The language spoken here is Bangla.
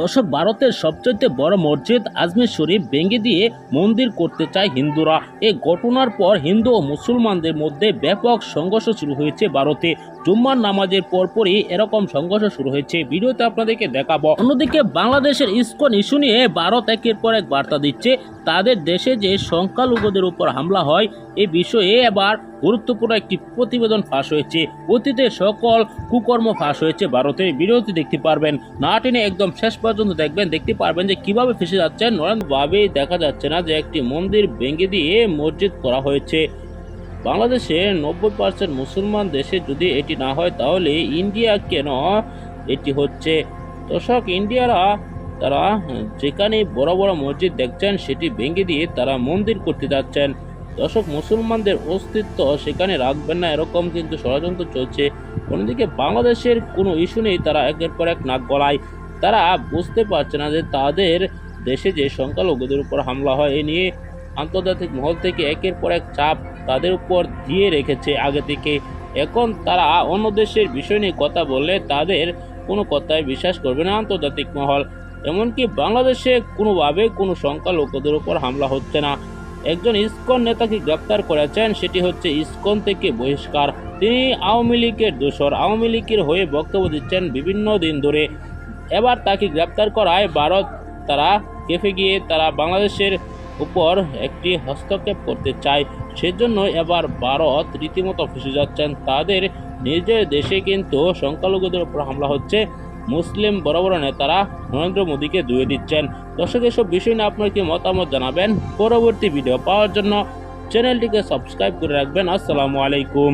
দর্শক, ভারতের সবচেয়ে বড় মসজিদ আজমির শরীফ ভেঙে দিয়ে মন্দির করতে চায় হিন্দুরা। এই ঘটনার পর হিন্দু ও মুসলমানদের মধ্যে ব্যাপক সংঘর্ষ শুরু হয়েছে ভারতে। জুম্মার নামাজের পরপরই এরকম সংঘর্ষ শুরু হয়েছে। ভিডিওতে আপনাদেরকে দেখাবো। অন্যদিকে বাংলাদেশের ইস্কন ইস্যু নিয়ে ভারত একের পর এক বার্তা দিচ্ছে। তাদের দেশে যে সংখ্যালঘুদের উপর হামলা হয় এই বিষয়ে এবার গুরুত্বপূর্ণ একটি প্রতিবেদন ফাঁস হয়েছে। অতীতে সকল কুকর্ম ফাঁস হয়েছে। ভারতের বিরতি দেখতে পারবেন। না টেনে একদম শেষ পর্যন্ত দেখবেন। দেখতে পারবেন যে কীভাবে ফেসে যাচ্ছে নরেন্দ্রভাবেই দেখা যাচ্ছে না যে একটি মন্দির ভেঙে দিয়ে মসজিদ করা হয়েছে। বাংলাদেশে নব্বই পার্সেন্ট মুসলমান দেশে যদি এটি না হয়, তাহলে ইন্ডিয়া কেন এটি হচ্ছে? দর্শক, ইন্ডিয়ারা, তারা যেখানে বড় বড় মসজিদ দেখছেন, সেটি ভেঙে দিয়ে তারা মন্দির করতে যাচ্ছেন। দর্শক, মুসলমানদের অস্তিত্ব সেখানে রাখবেন না, এরকম কিন্তু ষড়যন্ত্র চলছে। অন্যদিকে বাংলাদেশের কোনো ইস্যু নেই, তারা একের পর এক নাক গলায়। তারা বুঝতে পারছে না যে তাদের দেশে যে সংখ্যালঘুদের উপর হামলা হয়, এ নিয়ে আন্তর্জাতিক মহল থেকে একের পর এক চাপ তাদের উপর দিয়ে রেখেছে আগে থেকে। এখন তারা অন্য দেশের বিষয় নিয়ে কথা বললে তাদের কোনো কথায় বিশ্বাস করবে না আন্তর্জাতিক মহল। এমনকি বাংলাদেশে কোনোভাবে কোনো সংখ্যালঘুদের উপর হামলা হচ্ছে না। একজন ইসকন নেতাকে গ্রেপ্তার করেছেন, সেটি হচ্ছে ইসকন থেকে বহিষ্কার। তিনি আওয়ামী লীগের দোসর আওয়ামী লীগের হয়ে বক্তব্য দিচ্ছেন বিভিন্ন দিন ধরে। এবার তাকে গ্রেপ্তার করায় ভারত, তারা কেফে গিয়ে তারা বাংলাদেশের উপর একটি হস্তক্ষেপ করতে চায়। সেজন্য এবার ভারত রীতিমতো ফেসে যাচ্ছেন। তাদের নিজের দেশে কিন্তু সংখ্যালঘুদের উপর হামলা হচ্ছে। মুসলিম বড় বড় নেতারা নরেন্দ্র মোদীকে ধুয়ে দিচ্ছেন। দর্শক, এসব বিষয় নিয়ে আপনার কি মতামত জানাবেন? পরবর্তী ভিডিও পাওয়ার জন্য চ্যানেলটিকে সাবস্ক্রাইব করে রাখবেন। আসসালামু আলাইকুম।